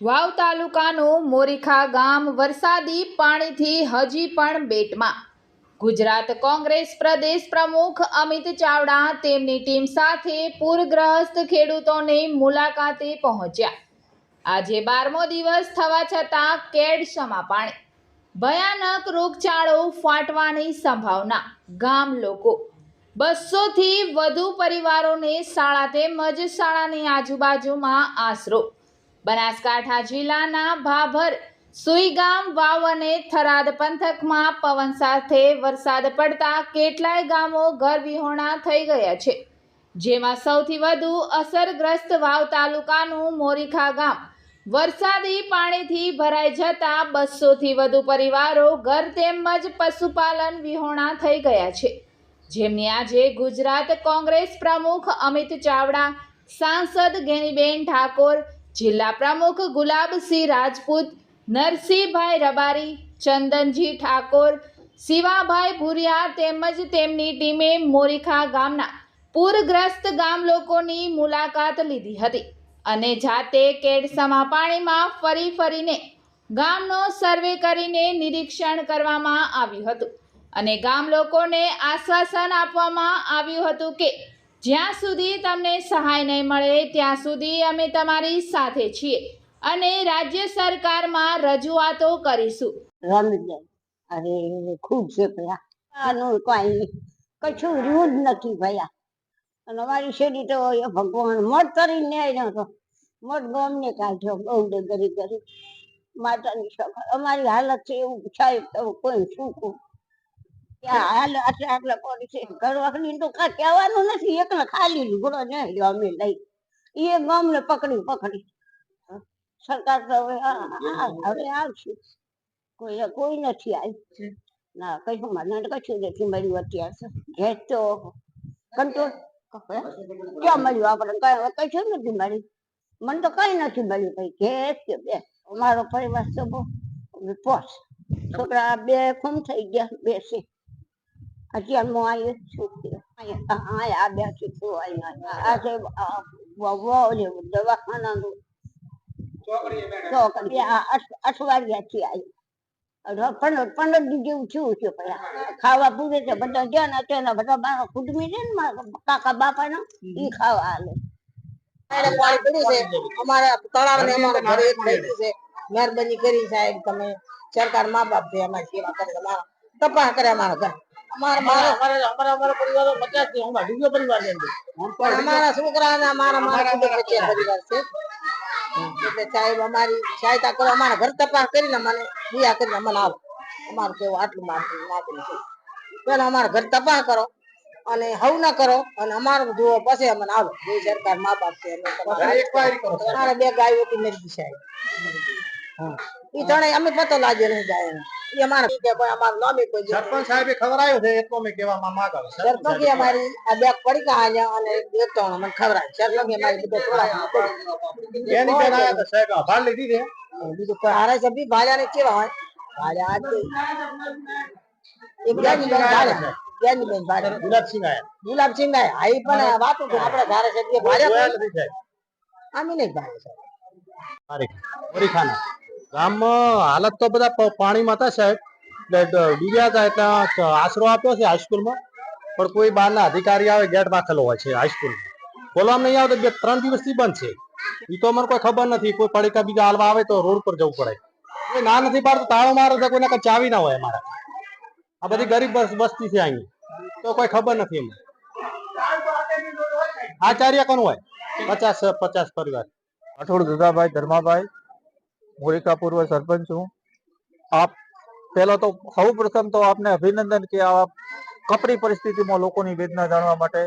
વાવ તાલુકાનું મોરીખા ગામ વરસાદી પાણીથી હજી પણ બેટમાં. ગુજરાત કોંગ્રેસ પ્રદેશ પ્રમુખ અમિત ચાવડા તેમની ટીમ સાથે પૂરગ્રસ્ત ખેડૂતોની મુલાકાતે પહોંચ્યા. આજે બારમો દિવસ થવા છતાં કેડસમાં પાણી. ભયાનક રોગચાળો ફાટવાની સંભાવના ગામ લોકો. બસોથી વધુ પરિવારોને શાળા તેમજ શાળાની આજુબાજુમાં આશરો. બનાસકાંઠા જિલ્લાના ભાભર, સુઈગામ વાવ અને થરાદ પંથકમાં પવન સાથે વરસાદ પડતા કેટલાય ગામો ઘરવિહોણા થઈ ગયા છે. જેમાં સૌથી વધુ અસરગ્રસ્ત વાવ તાલુકાનું મોરીખા ગામ. વરસાદી પાણીથી ભરાઈ જતા બસોથી વધુ પરિવારો ઘર તેમજ પશુપાલન વિહોણા થઈ ગયા છે. જેમની આજે ગુજરાત કોંગ્રેસ પ્રમુખ અમિત ચાવડા, સાંસદ ગેનીબેન ઠાકોર જિલ્લા પ્રમુખ ગુલાબસિંહ રાજપૂત, નરસિંહભાઈ રબારી, ચંદનજી ઠાકોર, શિવાભાઈ ભુરિયા તેમજ તેમની ટીમે મોરીખા ગામના પૂરગ્રસ્ત ગામ લોકોની મુલાકાત લીધી હતી અને જાતે કેડસમા પાણીમાં ફરી ફરીને ગામનો સર્વે કરીને નિરીક્ષણ કરવામાં આવ્યું હતું અને ગામ લોકોને આશ્વાસન આપવામાં આવ્યું હતું કે જ્યાં સુધી તમને સહાય નહીં મળે, ત્યાં સુધી અમે તમારી સાથે છીએ અને રાજ્ય સરકારમાં રજૂઆતો કરીશું. રમી અરે, ખૂબ છે ભયા. આનું કઈ કશું રહ્યું જ નથી ભયા. અને અમારી શેરી તો ભગવાન મોટ કરીને ન્યાય નતો મોટ ગમને કાઢ્યો, બહુ ગરી ગરી માતાની સભા અમારી હાલત છે એવું સાહેબ કોઈ શું કહું? હાલ આટલા આટલા ઘર ખાલી લુગડો ને અમે લઈ. એ ગમને પકડી પકડી. સરકાર તો હવે હવે આવશે. કોઈ કોઈ નથી આવી. ના કશું મને કશું તો. ક્યાં મળ્યું આપણે? કઈ કશું નથી મળ્યું? મને તો કઈ નથી મળ્યું કઈ કે બે. અમારો પરિવાર તો બહુ. વિપોસ છોકરા બે ખૂમ થઈ ગયા. બે છે. અત્યારે હું આવી છું અહીંયા અહીંયા આ બે છે છું અહીંયા આ છે આ વ- વ- ઓલી દવાખાનાનું ચોકડી? આ અઠ- અઠવાડિયાથી આવી પંદર પંદર દી જેવું થયું છે પેલા ખાવા પૂરે છે. બધા ગયા ને અત્યારના બધા મારા કુટુંબી છે ને કાકા બાપા ના એ ખાવા આલે. એને પાણી પડ્યું છે. અમારા તળાવ ને અમારા ઘરે એક થઈ છે. મહેરબાની કરી સાહેબ તમે સરકાર મા બાપ છે અમારી સેવા કરે. અમારા તપાસ કરે અમારા ઘર. અમારા મારા અમારા અમારા ની અમારા છોકરા અને અમારા મારા પરિવાર છે. એટલે સાહેબ અમારી સહાયતા કરો. અમારા ઘર તપાસ કરીને મને દિયા કરીને મને આવો. અમારું કેવું આટલું મારું માગણી છે. પેલા અમારા ઘર તપાસ કરો અને હવ ના કરો અને અમારું જુઓ પછી અમને આવો. જે સરકાર મા બાપ છે. એમને તમારે inquiry કરો. સાહેબ. મારે બે ગાયો હતી મેરી સાહેબ. ઈ ત્રણેય અમે પતો લાગ્યો નહીં ગાય એ અમારા ઈ કે કોઈ અમારું નામે કોઈ જે- સરપંચ સાહેબે ખવડાવ્યું છે એટલો મેં કહેવામાં માંગો છું. સરપંચ સરપંચે સાહેબે અમારી આ બે પડીકા આલ્યા અને એક ત્રણ મને ખવડાય સરપંચે અમારી બધો થોડા એની બેન આયા હતા સાહેબ આભાર લીધી છે બીજું કોઈ હારા સભી ભાજા ને કેવા હોય ભાજા આ તે એક જ્ઞાની બેન ભાજા જ્ઞાની બેન ભાજા ગુલાબસિંહ આયા ગુલાબસિંહ ના આઈ પણ વાતો તો આપણા ધારાસભ્ય ભાજા જોયા નથી સાહેબ આમી નહીં ભાજા સાહેબ મારી મોરીખાના ગામમાં હાલત તો બધા પાણીમાં હતા સાહેબ. એટલે ડૂબ્યા હતા એટલે આશરો આપ્યો છે હાઈસ્કૂલમાં. પણ કોઈ બહારના અધિકારી આવે ગેટ રાખેલો હોય છે હાઈસ્કૂલમાં. ખોલવામાં નહીં આવે તો બે, ત્રણ દિવસથી બંધ છે. એ તો મને કોઈ ખબર નથી. કોઈ પડીકા બીજા હાલવા આવે તો રોડ પર જવું પડે. કોઈ ના નથી પાડતું, તાળો મારે છે, કોઈને કઈ ચાવી ના હોય અમારા. આ બધી ગરીબ વસ્તી છે અહીં. તો કોઈ ખબર નથી એમ આચાર્ય કોણ હોય? પચાસ પચાસ પરિવાર. અઠોડ દુધાભાઈ, ધર્માભાઈ. મોરિકા પૂર્વ સરપંચ છું આપ પહેલો તો સૌ પ્રથમ તો આપને અભિનંદન કે આ કપરી પરિસ્થિતિમાં લોકોની વેદના જાણવા માટે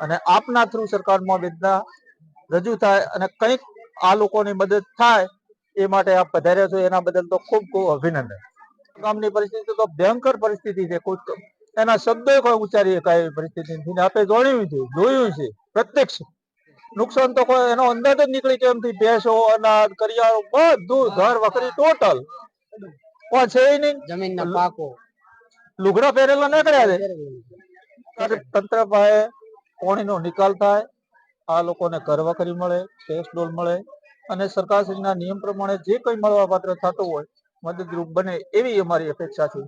અને આપના થ્રુ સરકારમાં વેદના રજૂ થાય અને કંઈક આ લોકોની મદદ થાય એ માટે આપ પધાર્યા છો. એના બદલ તો ખૂબ ખૂબ અભિનંદન. ગામની પરિસ્થિતિ તો ભયંકર પરિસ્થિતિ છે. કોઈ એના શબ્દો કોઈ ઉચ્ચારી શકાય એવી પરિસ્થિતિ નથી. ને આપણે જોયું છે જોયું છે, પ્રત્યક્ષ નુકસાન તો કોઈ એનો અંદાજ જ નીકળી કેમ થી ભેંસો અનાજ કરિયાળું બધું ઘર વખરી ટોટલ. પણ છે નહીં. જમીન ના પાકો. લુગડા પહેરેલા નીકળ્યા છે. તંત્ર પાસે પાણીનો નિકાલ થાય. આ લોકોને ઘર વખરી મળે ગેસ ડોલ મળે. અને સરકારશ્રીના નિયમ પ્રમાણે જે કંઈ મળવાપાત્ર થતું હોય મદદરૂપ બને એવી અમારી અપેક્ષા છે.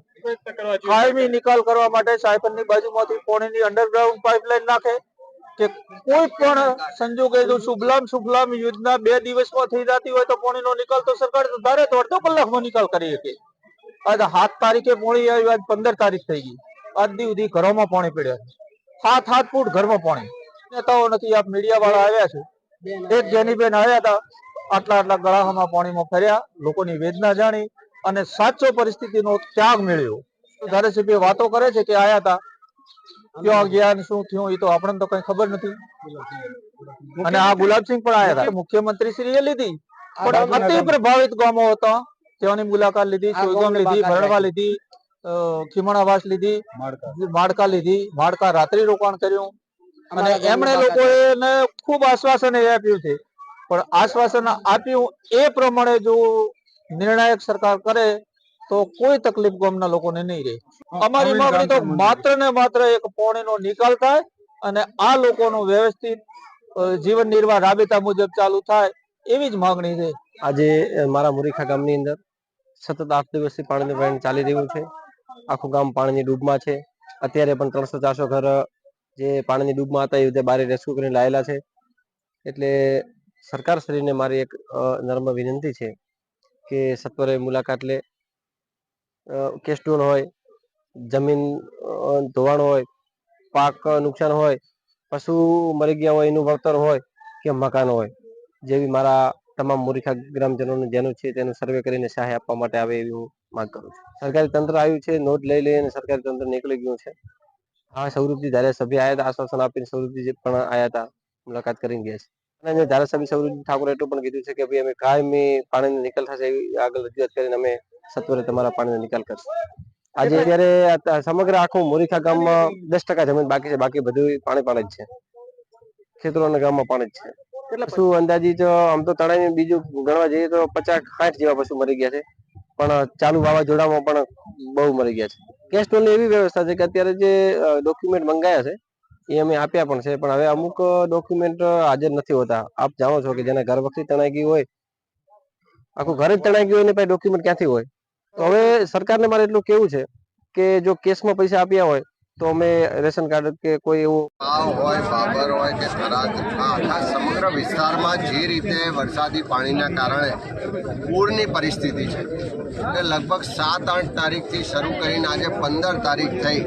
કાયમી નિકાલ કરવા માટે સાયકલની બાજુમાંથી પાણીની અંડરગ્રાઉન્ડ પાઇપલાઇન નાખે. કે કોઈ પણ સંજોગે જો શુભલામ યોજના બે દિવસમાં થઈ જતી હોય તો પાણીનો નિકાલ તો સરકાર ધારે તો અડધો કલાકમાં નિકાલ કરી શકે. આજ સાત તારીખે પોણી આવ્યું આજ પંદર તારીખ થઈ ગઈ. આજ સુધી ઘરોમાં પાણી પડ્યા સાત સાત ફૂટ ઘરમાં પાણી. નેતાઓ નથી, આપ મીડિયા વાળા આવ્યા છે. એક જેનીબેન આવ્યા હતા, આટલા આટલા ગળામાં પાણીમાં ફર્યા, લોકોની વેદના જાણી અને સાચો પરિસ્થિતિનો ત્યાગ મેળવ્યો. ધારાસભ્ય વાતો કરે છે કે આયા હતા ક્યાં ગયા ને શું થયું એ તો આપણને તો કઈ ખબર નથી. અને આ ગુલાબસિંહ પણ આયા હતા. મુખ્યમંત્રી શ્રીએ લીધી પણ અતિ પ્રભાવિત ગામો હતા. તેઓની મુલાકાત લીધી સોયગામ લીધી ભરણવા લીધી. ખીમણાવાસ લીધી માળકા લીધી માળકા રાત્રિ રોકાણ કર્યું. અને એમણે લોકોએ ખૂબ આશ્વાસન એ આપ્યું છે. પણ આશ્વાસન આપ્યું એ પ્રમાણે જો નિર્ણાયક સરકાર કરે તો કોઈ તકલીફ ગામના લોકોને નહીં રહે. અમારી માંગણી તો માત્ર ને માત્ર એક પાણીનો નિકાલ થાય અને આ લોકોનો વ્યવસ્થિત જીવન નિર્વાહ રાબેતા મુજબ ચાલુ થાય એવી જ માંગણી છે. આજે મારા મુરીખા ગામની અંદર સતત આઠ દિવસથી પાણીનું વહેણ ચાલી રહ્યું છે. આખું ગામ પાણીની ડૂબમાં છે. અત્યારે પણ ત્રણસો ચારસો ઘર જે પાણીની ડૂબમાં હતા એ રીતે બારે રેસ્ક્યુ કરીને લાયેલા છે. એટલે સરકારશ્રીને મારી એક નર્મ વિનંતી છે કે સત્વરે મુલાકાત લે. કેસ્ટોન હોય, જમીન ધોવાણ હોય, પાક નુકસાન હોય, પશુ મરી ગયા હોય, એનું વળતર હોય કે મકાન હોય, જેવી મારા તમામ મોરીખા ગ્રામજનોને જેનું છે તેનું સર્વે કરીને સહાય આપવા માટે આવે એવી હું માંગ કરું છું. સરકારી તંત્ર આવ્યું છે, નોટ લઈ લઈ અને સરકારી તંત્ર નીકળી ગયું છે. હા, સૌરભજી ધારાસભ્ય આવ્યા હતા, આશ્વાસન આપીને સૌરભજી પણ આવ્યા હતા, મુલાકાત કરીને ગયા છે. અને ધારાસભ્ય સૌરભજી ઠાકોરે એટલું પણ કીધું છે કે ભાઈ, અમે કાયમી પાણીનો નિકાલ થશે એવી આગળ રજૂઆત કરીને અમે સત્વરે તમારા પાણીનો નિકાલ કરશે. આજે અત્યારે સમગ્ર આખું મોરીખા ગામમાં દસ ટકા જમીન બાકી છે બાકી બધું પાણી પાણી જ છે. ખેતરો અને ગામમાં પાણી જ છે. અંદાજી અંદાજિત આમ તો તણાઈ બીજું ગણવા જઈએ તો પચાસ સાઠ જેવા પશુ મરી ગયા છે. પણ ચાલુ વાવાઝોડામાં પણ બહુ મરી ગયા છે. કેશ સ્ટોલની એવી વ્યવસ્થા છે કે અત્યારે જે ડોક્યુમેન્ટ મંગાયા છે એ અમે આપ્યા પણ છે. પણ હવે અમુક ડોક્યુમેન્ટ હાજર નથી હોતા. આપ જાણો છો કે જેના ઘર વખતે તણાઈ ગયું હોય આખું ઘર જ તણાઈ ગયું હોય ને પછી ડોક્યુમેન્ટ ક્યાંથી હોય? તો હવે સરકારને મારે એટલું કેવું છે કે જો કેસમાં પૈસા આપ્યા હોય, તો અમે રેશન કાર્ડ કે કોઈ એવું વાવ હોય, બાબર હોય કે થરાદ આખા સમગ્ર વિસ્તારમાં જે રીતે વરસાદી પાણીના કારણે પૂરની પરિસ્થિતિ છે, એટલે લગભગ સાત, આઠ તારીખથી શરૂ કરીને આજે પંદર તારીખ થઈ.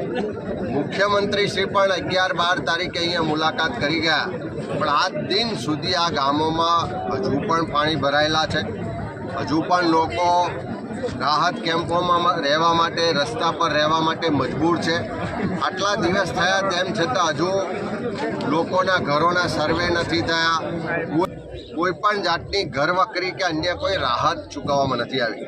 મુખ્યમંત્રી શ્રી પણ અગિયાર, બાર તારીખે અહીંયા મુલાકાત કરી ગયા. પણ આજ દિન સુધી આ ગામોમાં હજુ પણ પાણી ભરાયેલા છે. હજુ પણ લોકો રાહત કેમ્પોમાં રહેવા માટે, રસ્તા પર રહેવા માટે મજબૂર છે. આટલા દિવસ થયા તેમ છતાં હજુ લોકોના ઘરોના સર્વે નથી થયા. કોઈ- પણ જાતની ઘર વકરી કે અન્ય કોઈ રાહત ચૂકવવામાં નથી આવી.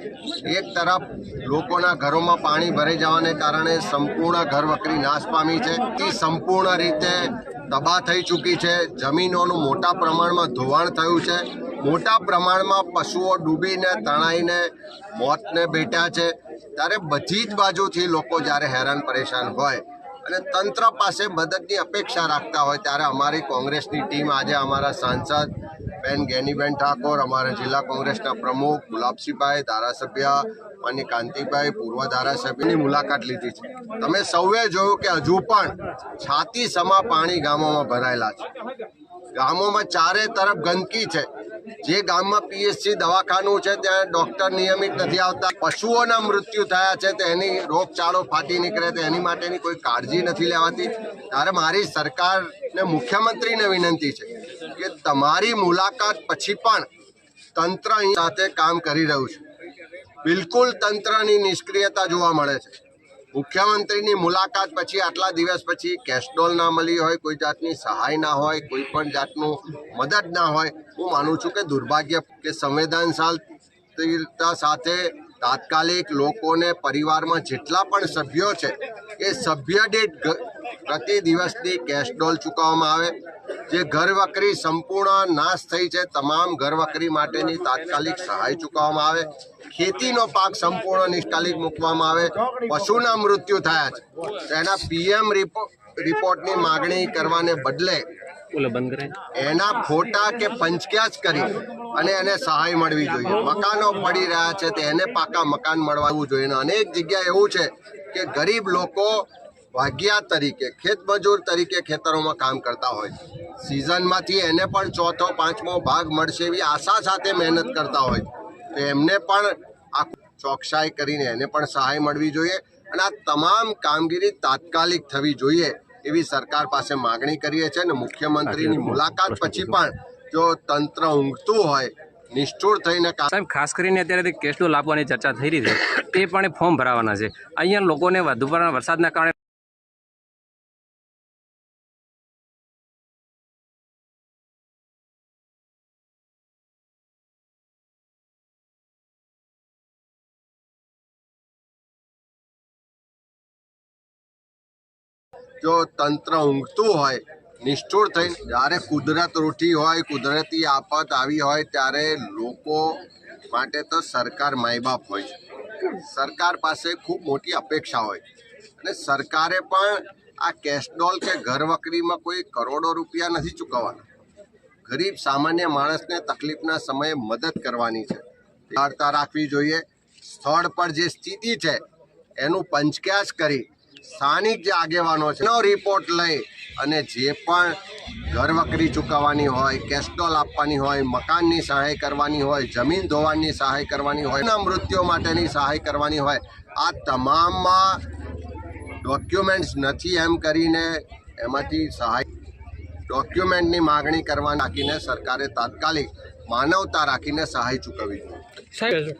એક તરફ લોકોના ઘરોમાં પાણી ભરાઈ જવાને કારણે સંપૂર્ણ ઘર વકરી નાશ પામી છે. તે સંપૂર્ણ રીતે તબાહ થઈ ચૂકી છે. જમીનોનું મોટા પ્રમાણમાં ધોવાણ થયું છે. મોટા પ્રમાણમાં પશુઓ ડૂબીને, તણાઈને, મોતને ભેટ્યા છે. ત્યારે બધી જ બાજુથી લોકો જ્યારે હેરાન પરેશાન હોય અને તંત્ર પાસે મદદની અપેક્ષા રાખતા હોય ત્યારે અમારી કોંગ્રેસની ટીમ આજે અમારા સાંસદ બેન ગેનીબેન ઠાકોર, અમારા જિલ્લા કોંગ્રેસના પ્રમુખ ગુલાબસિંહભાઈ, ધારાસભ્ય અને કાંતિભાઈ પૂર્વ ધારાસભ્યની મુલાકાત લીધી છે. તમે સૌએ જોયું કે હજુ પણ છાતી સમા પાણી ગામોમાં ભરાયેલા છે. ગામોમાં ચારે તરફ ગંદકી છે. જે ગામમાં પીએચસી દવાખાનું છે, ત્યાં ડોક્ટર નિયમિત નથી આવતા. પશુઓના મૃત્યુ થયા છે, તેની રોગચાળો ફાટી નીકળે તો એની માટેની કોઈ કાળજી નથી લેવાતી. ત્યારે મારી સરકારને મુખ્યમંત્રીને વિનંતી છે કે તમારી મુલાકાત પછી પણ તંત્ર સાથે કામ કરી રહ્યું છે. બિલકુલ તંત્રની નિષ્ક્રિયતા જોવા મળે છે. મુખ્યમંત્રીની મુલાકાત પછી, આટલા દિવસ પછી કેસ્ટોલ ના મળી હોય, કોઈ જાતની સહાય ના હોય, કોઈ પણ જાતનું મદદ ના હોય, હું માનું છું કે દુર્ભાગ્ય કે સંવેદનશીલતા સાથે તાત્કાલિક લોકોને પરિવારમાં જેટલા પણ સભ્યો છે, એ સભ્ય દીઠ પ્રતિ દિવસની કેસ્ટોલ ચૂકવવામાં આવે. જે ઘરવકરી સંપૂર્ણ નાશ થઈ છે. તમામ ઘર વકરી માટેની તાત્કાલિક સહાય ચૂકવવામાં આવે. ખેતીનો પાક સંપૂર્ણ નિષ્કાલિક મૂકવામાં આવે. પશુના મૃત્યુ થયા છે. તેના પીએમ રિપોર્ટની માગણી કરવાને બદલે એના ખોટા કે પંચક્યાસ કરી અને એને સહાય મળવી જોઈએ. મકાનો પડી રહ્યા છે તો એને પાકા મકાન મળવાનું જોઈએ. અને અનેક જગ્યાએ એવું છે કે ગરીબ લોકો ભાગ્યા તરીકે ખેતમજૂર તરીકે ખેતરોમાં કામ કરતા હોય સિઝનમાંથી એને પણ ચોથો પાંચમો ભાગ મળશે એવી આશા સાથે મહેનત કરતા હોય તો એમને પણ આ ચોકસાઈ કરીને એને પણ સહાય મળવી જોઈએ અને આ તમામ કામગીરી તાત્કાલિક થવી જોઈએ એવી સરકાર પાસે માગણી કરીએ છીએ અને મુખ્યમંત્રીની મુલાકાત પછી પણ જો તંત્ર ઊંઘતું હોય નિષ્ઠુર થઈને સાહેબ ખાસ કરીને અત્યારે કેસનું લાવવાની ચર્ચા થઈ રહી છે તે પણ ફોર્મ ભરાવાના છે. અહીંયા લોકોને વધુ પડતા વરસાદના કારણે જો તંત્ર ઊંઘતું હોય, નિષ્ઠુર થઈને, જ્યારે કુદરત રૂઠી હોય, કુદરતી આફત આવી હોય, ત્યારે લોકો માટે તો સરકાર માયબાપ હોય છે. સરકાર પાસે ખૂબ મોટી અપેક્ષા હોય. અને સરકારે પણ આ કેશડોલ કે ઘરવકરીમાં કોઈ કરોડો રૂપિયા નથી ચૂકવવાના. ગરીબ સામાન્ય માણસને તકલીફના સમયે મદદ કરવાની છે. વાર્તા રાખવી જોઈએ. સ્થળ પર જે સ્થિતિ છે, એનું પંચક્યાશ કરી સ્થાનિક જે આગેવાનો છે, એનો રિપોર્ટ લઈ અને જે પણ ઘરવકરી ચૂકવવાની હોય કેસ્ટોલ આપવાની હોય, મકાનની સહાય કરવાની હોય, જમીન ધોવાની સહાય કરવાની હોય, એના મૃત્યુ માટેની સહાય કરવાની હોય, આ તમામમાં ડોક્યુમેન્ટ્સ નથી એમ કરીને એમાંથી સહાય ડોક્યુમેન્ટની માગણી કરવા નાખીને સરકારે તાત્કાલિક માનવતા રાખીને સહાય ચૂકવવી જોઈએ.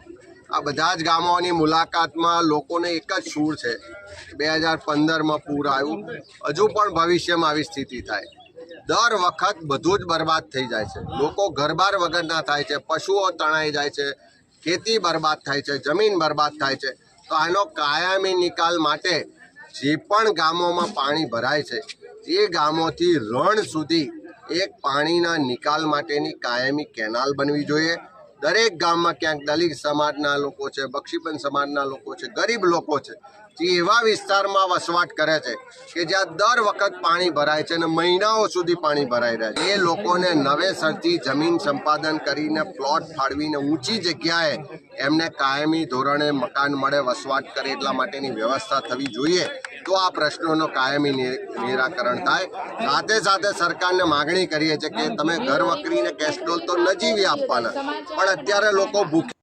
આ બધા જ ગામોની મુલાકાતમાં લોકોને એક જ સૂર છે. બે હજાર પંદરમાં પૂર આવ્યું. હજુ પણ ભવિષ્યમાં આવી સ્થિતિ થાય. દર વખત બધું જ બરબાદ થઈ જાય છે. લોકો ઘરબાર વગરના થાય છે. પશુઓ તણાઈ જાય છે. ખેતી બરબાદ થાય છે. જમીન બરબાદ થાય છે. તો આનો કાયમી નિકાલ માટે જે પણ ગામોમાં પાણી ભરાય છે, એ ગામોથી રણ સુધી એક પાણીના નિકાલ માટેની કાયમી કેનાલ બનવી જોઈએ. દરેક ગામમાં ક્યાંક દલિત સમાજના લોકો છે બક્ષીપન સમાજના લોકો છે ગરીબ લોકો છે. એવા વિસ્તારમાં વસવાટ કરે છે કે જ્યાં દર વખત પાણી ભરાય છે અને મહિનાઓ સુધી પાણી ભરાઈ રહે છે. એ લોકોને નવેસરથી જમીન સંપાદન કરીને પ્લોટ ફાળવીને ઊંચી જગ્યાએ એમને કાયમી ધોરણે મકાન મળે, વસવાટ કરે એટલા માટેની વ્યવસ્થા થવી જોઈએ. તો આ પ્રશ્નોનો કાયમી નિરાકરણ થાય. સાથે સાથે સરકારને માગણી કરીએ છીએ કે તમે ઘર વકરીને કેસ્ટ્રોલ તો નજીવી આપવાના, પણ અત્યારે લોકો ભૂખ